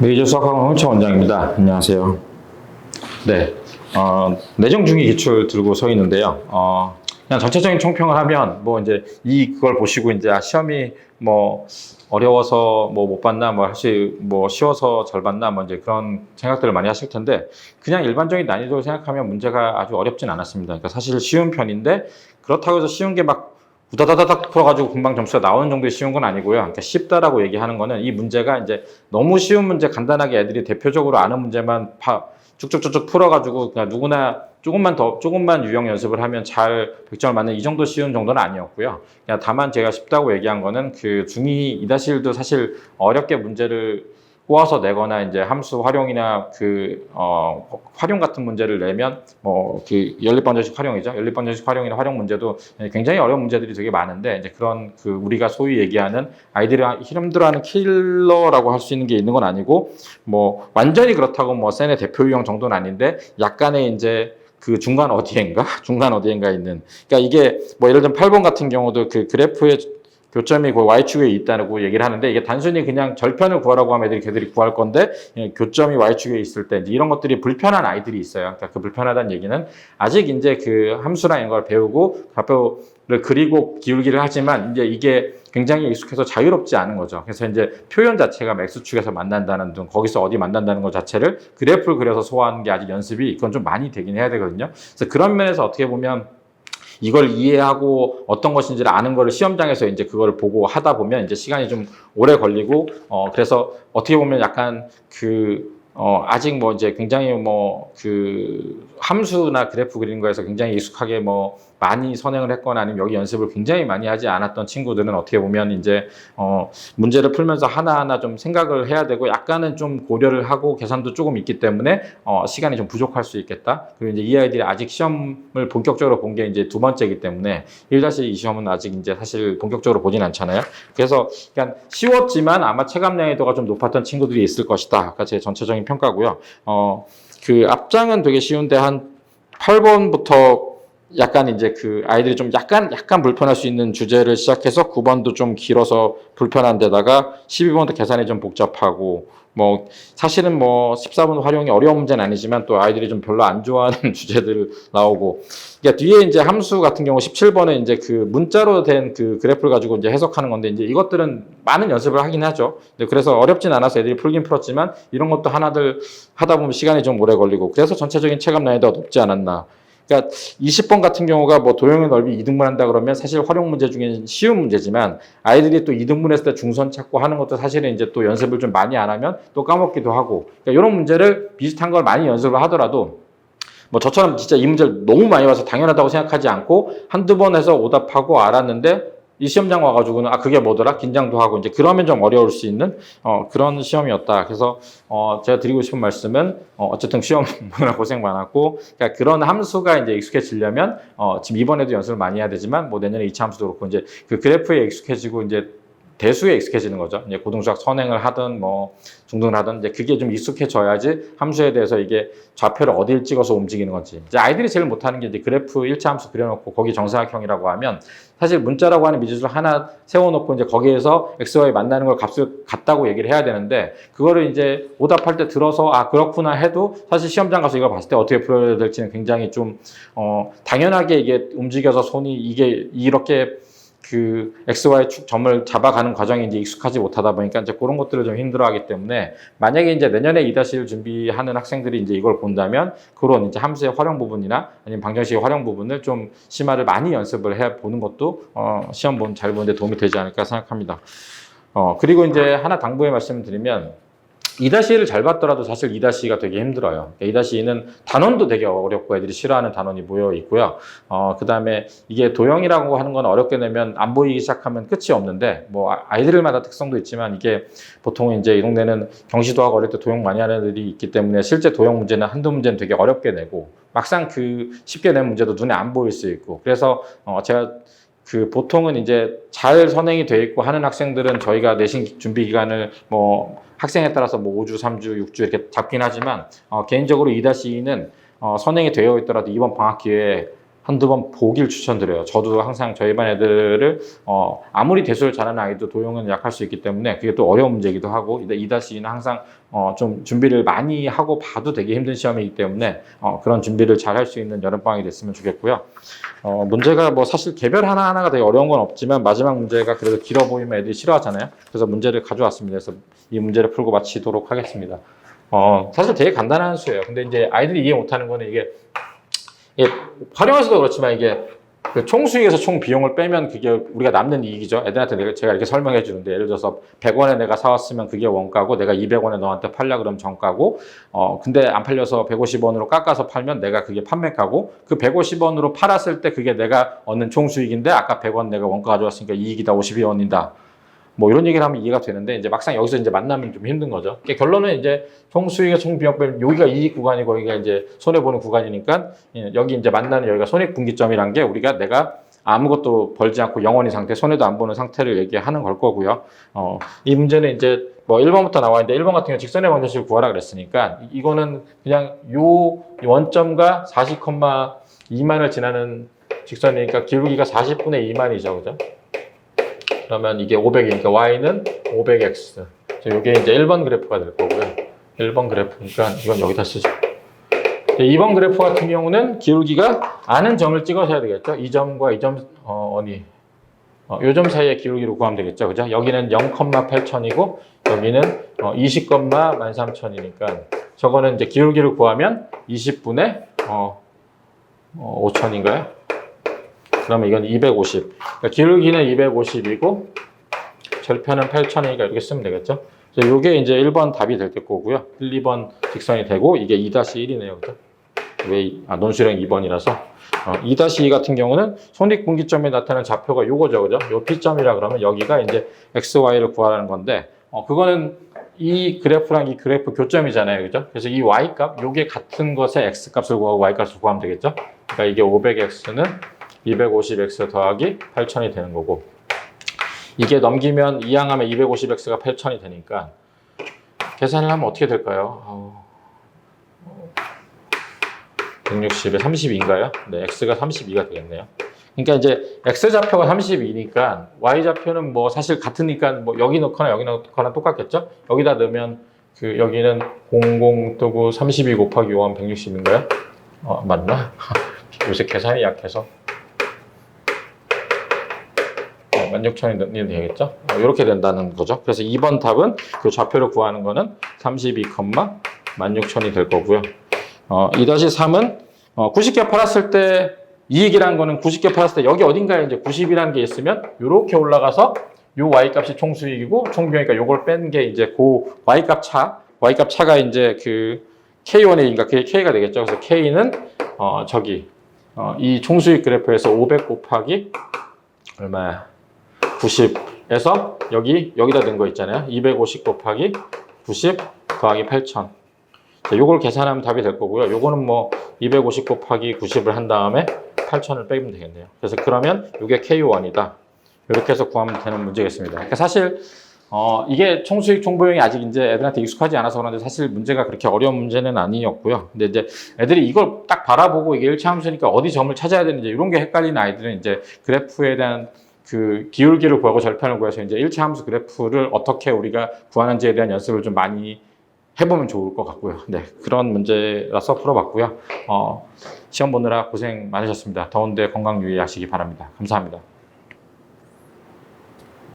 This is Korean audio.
메이저 수학학원 홍차 원장입니다. 안녕하세요. 네, 어, 내정 중위 기출 들고 서 있는데요. 어, 그냥 전체적인 총평을 하면 뭐 이제 이 그걸 보시고 이제 아, 시험이 뭐 어려워서 뭐 못 봤나 뭐 사실 뭐 쉬워서 잘 봤나 뭐 이제 그런 생각들을 많이 하실 텐데 그냥 일반적인 난이도를 생각하면 문제가 아주 어렵진 않았습니다. 그러니까 사실 쉬운 편인데 그렇다고 해서 쉬운 게막 우다다다닥 풀어가지고 금방 점수가 나오는 정도의 쉬운 건 아니고요. 그러니까 쉽다라고 얘기하는 거는 이 문제가 이제 너무 쉬운 문제 간단하게 애들이 대표적으로 아는 문제만 파, 쭉쭉쭉쭉 풀어가지고 그냥 누구나 조금만 더 조금만 유형 연습을 하면 잘 100점을 맞는 이 정도 쉬운 정도는 아니었고요. 그냥 다만 제가 쉽다고 얘기한 거는 그 중2 이다실도 사실 어렵게 문제를 꼬아서 내거나 이제 함수 활용이나 그 어, 활용 같은 문제를 내면 뭐 그 연립방정식 활용이죠. 연립방정식 활용이나 활용 문제도 굉장히 어려운 문제들이 되게 많은데 이제 그런 그 우리가 소위 얘기하는 아이들이 힘들어하는 킬러라고 할 수 있는 게 있는 건 아니고 뭐 완전히 그렇다고 뭐 센의 대표 유형 정도는 아닌데 약간의 이제 그 중간 어디엔가 중간 어디엔가 있는 그러니까 이게 뭐 예를 들면 8번 같은 경우도 그 그래프의 교점이 그 y축에 있다고 얘기를 하는데 이게 단순히 그냥 절편을 구하라고 하면 애들이 걔들이 구할 건데 예, 교점이 y축에 있을 때 이런 것들이 불편한 아이들이 있어요. 그러니까 그 불편하다는 얘기는 아직 이제 그 함수나 이런 걸 배우고 좌표를 그리고 기울기를 하지만 이제 이게 굉장히 익숙해서 자유롭지 않은 거죠. 그래서 이제 표현 자체가 x축에서 만난다는 등 거기서 어디 만난다는 것 자체를 그래프를 그려서 소화하는 게 아직 연습이 그건 좀 많이 되긴 해야 되거든요. 그래서 그런 면에서 어떻게 보면 이걸 이해하고 어떤 것인지를 아는 거를 시험장에서 이제 그거를 보고 하다 보면 이제 시간이 좀 오래 걸리고 어 그래서 어떻게 보면 약간 그 어, 아직 뭐 이제 굉장히 뭐 그 함수나 그래프 그리는 거에서 굉장히 익숙하게 뭐 많이 선행을 했거나 아니면 여기 연습을 굉장히 많이 하지 않았던 친구들은 어떻게 보면 이제 어, 문제를 풀면서 하나하나 좀 생각을 해야 되고 약간은 좀 고려를 하고 계산도 조금 있기 때문에 어, 시간이 좀 부족할 수 있겠다. 그리고 이제 이 아이들이 아직 시험을 본격적으로 본 게 이제 두 번째이기 때문에 1-2 시험은 아직 이제 사실 본격적으로 보진 않잖아요. 그래서 그냥 쉬웠지만 아마 체감 난이도가 좀 높았던 친구들이 있을 것이다. 아까 제 전체적인 평가고요. 어, 그 앞장은 되게 쉬운데 한 8번부터 약간 이제 그 아이들이 좀 약간 약간 불편할 수 있는 주제를 시작해서 9번도 좀 길어서 불편한 데다가 12번도 계산이 좀 복잡하고 뭐 사실은 뭐 14번 활용이 어려운 문제는 아니지만 또 아이들이 좀 별로 안 좋아하는 주제들 나오고 그러니까 뒤에 이제 함수 같은 경우 17번은 이제 그 문자로 된 그 그래프를 가지고 이제 해석하는 건데 이제 이것들은 많은 연습을 하긴 하죠. 그래서 어렵진 않아서 애들이 풀긴 풀었지만 이런 것도 하나들 하다 보면 시간이 좀 오래 걸리고 그래서 전체적인 체감 난이도가 높지 않았나. 그러니까 20번 같은 경우가 뭐 도형의 넓이 이등분 한다 그러면 사실 활용 문제 중에 쉬운 문제지만 아이들이 또 이등분했을 때 중선 찾고 하는 것도 사실은 이제 또 연습을 좀 많이 안 하면 또 까먹기도 하고 그러니까 이런 문제를 비슷한 걸 많이 연습을 하더라도 뭐 저처럼 진짜 이 문제를 너무 많이 와서 당연하다고 생각하지 않고 한두 번 해서 오답하고 알았는데 이 시험장 와가지고는 아 그게 뭐더라 긴장도 하고 이제 그러면 좀 어려울 수 있는 어 그런 시험이었다. 그래서 어 제가 드리고 싶은 말씀은 어 어쨌든 시험 보느라 고생 많았고 그러니까 그런 함수가 이제 익숙해지려면 어 지금 이번에도 연습을 많이 해야 되지만 뭐 내년에 2차 함수도 그렇고 이제 그 그래프에 익숙해지고 이제 대수에 익숙해지는 거죠. 이제 고등수학 선행을 하든 뭐 중등을 하든 이제 그게 좀 익숙해져야지 함수에 대해서 이게 좌표를 어디를 찍어서 움직이는 건지. 이제 아이들이 제일 못하는 게 이제 그래프 일차 함수 그려놓고 거기 정사각형이라고 하면 사실 문자라고 하는 미지수를 하나 세워놓고 이제 거기에서 x, y 만나는 걸 값을 같다고 얘기를 해야 되는데 그거를 이제 오답할 때 들어서 아 그렇구나 해도 사실 시험장 가서 이걸 봤을 때 어떻게 풀어야 될지는 굉장히 좀 어, 당연하게 이게 움직여서 손이 이게 이렇게 그 XY 축 점을 잡아가는 과정이 이제 익숙하지 못하다 보니까 이제 그런 것들을 좀 힘들어하기 때문에 만약에 이제 내년에 이다시를 준비하는 학생들이 이제 이걸 본다면 그런 이제 함수의 활용 부분이나 아니면 방정식의 활용 부분을 좀 심화를 많이 연습을 해 보는 것도 어 시험 본 잘 보는데 도움이 되지 않을까 생각합니다. 어 그리고 이제 하나 당부의 말씀을 드리면 이다시를 잘 봤더라도 사실 이다시가 되게 힘들어요. 이다시는 단원도 되게 어렵고 애들이 싫어하는 단원이 모여 있고요. 어, 그 다음에 이게 도형이라고 하는 건 어렵게 내면 안 보이기 시작하면 끝이 없는데, 뭐, 아이들마다 특성도 있지만 이게 보통 이제 이 동네는 경시도하고 어릴 때 도형 많이 하는 애들이 있기 때문에 실제 도형 문제는 한두 문제는 되게 어렵게 내고, 막상 그 쉽게 낸 문제도 눈에 안 보일 수 있고, 그래서 어, 제가 그 보통은 이제 잘 선행이 돼 있고 하는 학생들은 저희가 내신 준비 기간을 뭐 학생에 따라서 뭐 5주, 3주, 6주 이렇게 잡긴 하지만 어, 개인적으로 2-2는 어, 선행이 되어 있더라도 이번 방학 기회에 한두 번 보길 추천드려요. 저도 항상 저희 반 애들을 어, 아무리 대수를 잘하는 아이도 도용은 약할 수 있기 때문에 그게 또 어려운 문제이기도 하고 2-2는 항상 어, 좀 준비를 많이 하고 봐도 되게 힘든 시험이기 때문에 어, 그런 준비를 잘 할 수 있는 여름방학이 됐으면 좋겠고요. 어, 문제가 뭐 사실 개별 하나하나가 되게 어려운 건 없지만 마지막 문제가 그래도 길어 보이면 애들이 싫어하잖아요. 그래서 문제를 가져왔습니다. 그래서 이 문제를 풀고 마치도록 하겠습니다. 어, 사실 되게 간단한 수예요. 근데 이제 아이들이 이해 못하는 거는 이게, 활용해서도 그렇지만 이게 그 총수익에서 총 비용을 빼면 그게 우리가 남는 이익이죠. 애들한테 내가 제가 이렇게 설명해 주는데 예를 들어서 100원에 내가 사왔으면 그게 원가고 내가 200원에 너한테 팔려 그러면 정가고 어 근데 안 팔려서 150원으로 깎아서 팔면 내가 그게 판매가고 그 150원으로 팔았을 때 그게 내가 얻는 총수익인데 아까 100원 내가 원가 가져왔으니까 이익이다 52원이다. 뭐 이런 얘기를 하면 이해가 되는데 이제 막상 여기서 이제 만나면 좀 힘든 거죠. 그러니까 결론은 이제 총수익의 총비용 빼면 여기가 이익 구간이고 여기가 이제 손해 보는 구간이니까 예, 여기 이제 만나는 여기가 손익 분기점이란 게 우리가 내가 아무것도 벌지 않고 영원히 상태, 손해도 안 보는 상태를 얘기하는 걸 거고요. 어, 이 문제는 이제 뭐 1번부터 나와 있는데 1번 같은 경우 직선의 방정식을 구하라 그랬으니까 이- 이거는 그냥 요 원점과 40,2만을 지나는 직선이니까 기울기가 40분의 2만이죠. 그죠? 그러면 이게 500이니까 y는 500x. 이게 이제 1번 그래프가 될 거고요. 1번 그래프니까 이건 여기다 쓰죠. 2번 그래프 같은 경우는 기울기가 아는 점을 찍어서 해야 되겠죠. 이 점과 이 점, 어, 어디? 어, 요점 사이의 기울기로 구하면 되겠죠. 그죠? 여기는 0,8천이고, 여기는 어, 20,13,000이니까, 저거는 이제 기울기를 구하면 20분의 어, 어, 5천인가요? 그러면 이건 250. 그러니까 기울기는 250이고, 절편은 8천이니까 이렇게 쓰면 되겠죠. 그래서 이게 이제 1번 답이 될 거고요. 1, 2번 직선이 되고, 이게 2-1이네요. 그죠? 왜, 이- 아, 논술형 2번이라서. 어, 2-2 같은 경우는 손익분기점에 나타나는 좌표가 요거죠. 그죠? 요 P점이라 그러면 여기가 이제 XY를 구하라는 건데, 어, 그거는 이 그래프랑 이 그래프 교점이잖아요. 그죠? 그래서 이 Y 값, 요게 같은 것에 X 값을 구하고 Y 값을 구하면 되겠죠? 그러니까 이게 500X는 250X 더하기 8,000이 되는 거고, 이게 넘기면 이항하면 250X가 8,000이 되니까, 계산을 하면 어떻게 될까요? 어, 160에 32인가요? 네, x가 32가 되겠네요. 그러니까 이제 x 좌표가 32니까 y 좌표는 뭐 사실 같으니까 뭐 여기 넣거나 여기 넣거나 똑같겠죠? 여기다 넣으면 그 여기는 00 뜨고 32 곱하기 5하면 160인가요? 어, 맞나? 요새 계산이 약해서 어, 16,000이 되겠죠? 어, 이렇게 된다는 거죠. 그래서 2번 답은 그 좌표를 구하는 거는 32, 16,000이 될 거고요. 어, 2-3은 어, 90개 팔았을 때 이익이라는 거는 90개 팔았을 때 여기 어딘가에 이제 90이라는 게 있으면 이렇게 올라가서 요 y 값이 총수익이고 총비용이니까 요걸 뺀 게 이제 그 y 값 차, y 값 차가 이제 그 k1이니까 그게 k가 되겠죠. 그래서 k는 어, 저기 어, 이 총수익 그래프에서 500 곱하기 얼마야? 90에서 여기 여기다 든거 있잖아요. 250 곱하기 90 더하기 8,000. 자, 요걸 계산하면 답이 될 거고요. 요거는 뭐 250 곱하기 90을 한 다음에 8,000을 빼면 되겠네요. 그래서 그러면 이게 K1이다. 이렇게 해서 구하면 되는 문제겠습니다. 그러니까 사실 어, 이게 총수익 총보용이 아직 이제 애들한테 익숙하지 않아서 그런데 사실 문제가 그렇게 어려운 문제는 아니었고요. 근데 이제 애들이 이걸 딱 바라보고 이게 일차 함수니까 어디 점을 찾아야 되는지 이런 게 헷갈리는 아이들은 이제 그래프에 대한 그 기울기를 구하고 절편을 구해서 이제 일차함수 그래프를 어떻게 우리가 구하는지에 대한 연습을 좀 많이 해보면 좋을 것 같고요. 네, 그런 문제라서 풀어봤고요. 어, 시험 보느라 고생 많으셨습니다. 더운데 건강 유의하시기 바랍니다. 감사합니다.